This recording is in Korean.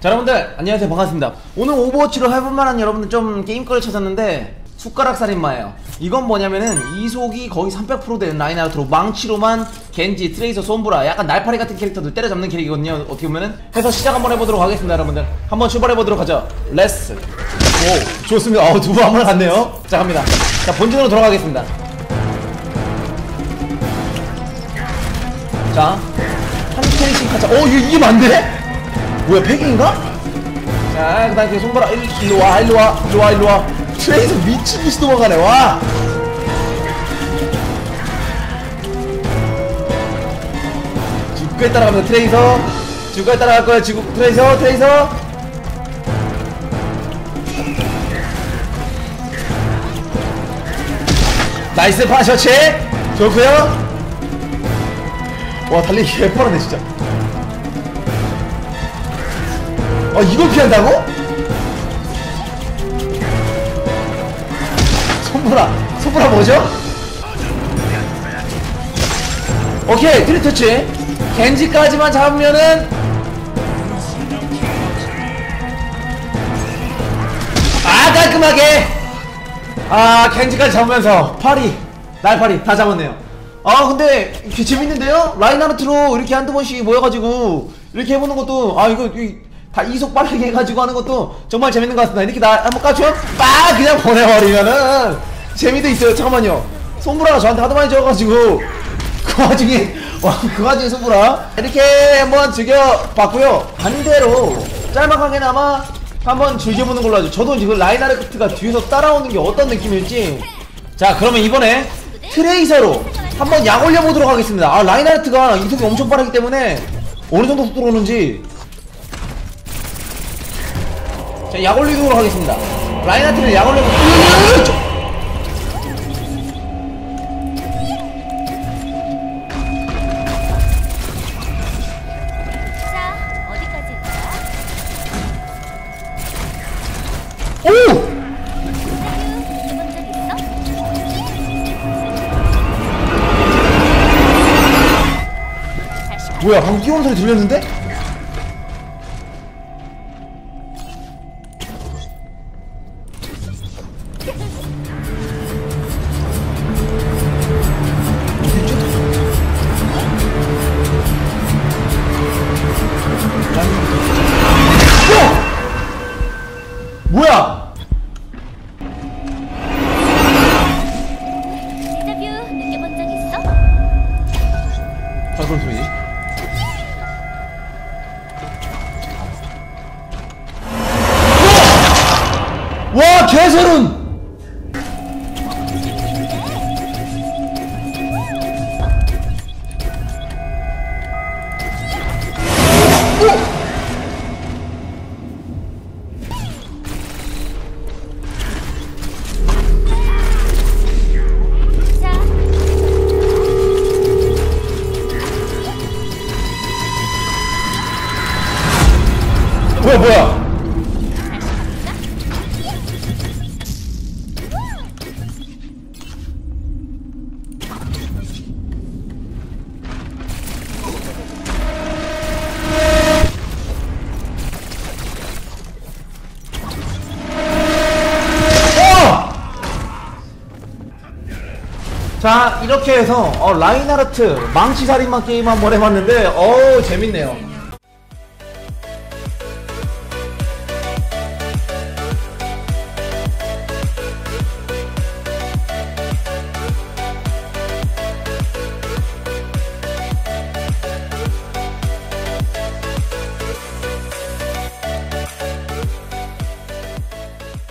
자 여러분들 안녕하세요. 반갑습니다. 오늘 오버워치로 해볼 만한 여러분들 좀 게임거를 찾았는데 숟가락 살인마예요. 이건 뭐냐면은 이속이 거의 300%된 라인아웃으로 망치로만 겐지, 트레이서, 솜브라 약간 날파리 같은 캐릭터들 때려잡는 캐릭이거든요. 어떻게 보면은. 해서 시작 한번 해보도록 하겠습니다 여러분들. 한번 출발해보도록 하죠. 렛츠 오 좋습니다. 어우 두분 한번 갔네요. 자 갑니다. 자 본진으로 돌아가겠습니다. 자, 한 캔씩 하자. 어, 이게, 이게 맞네? 뭐야, 팩인가? 자, 그 다음에 손가락, 일, 일로 와, 일로 와, 일로 와, 일로 와. 트레이서 미친 듯이 도망가네, 와! 지구까지 따라가면서 트레이서. 지구까지 따라갈 거야, 지구, 트레이서, 트레이서. 나이스 파셔츠! 좋고요 와 달리기 개빠르네 진짜 아 이걸 피한다고? 손보라 손보라 뭐죠? 오케이 트리 터치 겐지까지만 잡으면은 아 깔끔하게 아 겐지까지 잡으면서 파리 날파리 다 잡았네요 아 근데 재밌는데요? 라인하르트로 이렇게 한두 번씩 모여가지고 이렇게 해보는 것도 아 이거 이, 다 이속 빠르게 해가지고 하는 것도 정말 재밌는 것 같습니다. 이렇게 나 한번 까죠? 빡! 그냥 보내버리면은 재미도 있어요. 잠깐만요. 손브라가 저한테 하도 많이 줘가지고 그 와중에 와그 와중에 손브라 이렇게 한번 즐겨봤고요. 반대로 짤막하게나마 한번 즐겨보는 걸로 하죠. 저도 지금 라인하르트가 뒤에서 따라오는 게 어떤 느낌일지. 자 그러면 이번에 트레이서로 한번 약 올려보도록 하겠습니다. 아 라인하르트가 이속이 엄청 빠르기 때문에 어느 정도 속도로 오는지 자 약 올리도록 하겠습니다 라인하르트를 약 올려보 자? 오! 해본 적 있어? 다시 뭐야 방금 끼우는 소리 들렸는데? 개소름! 자, 뭐야 뭐야? 자 이렇게 해서 어, 라인하르트 망치살인마 게임 한번 해봤는데 어우 재밌네요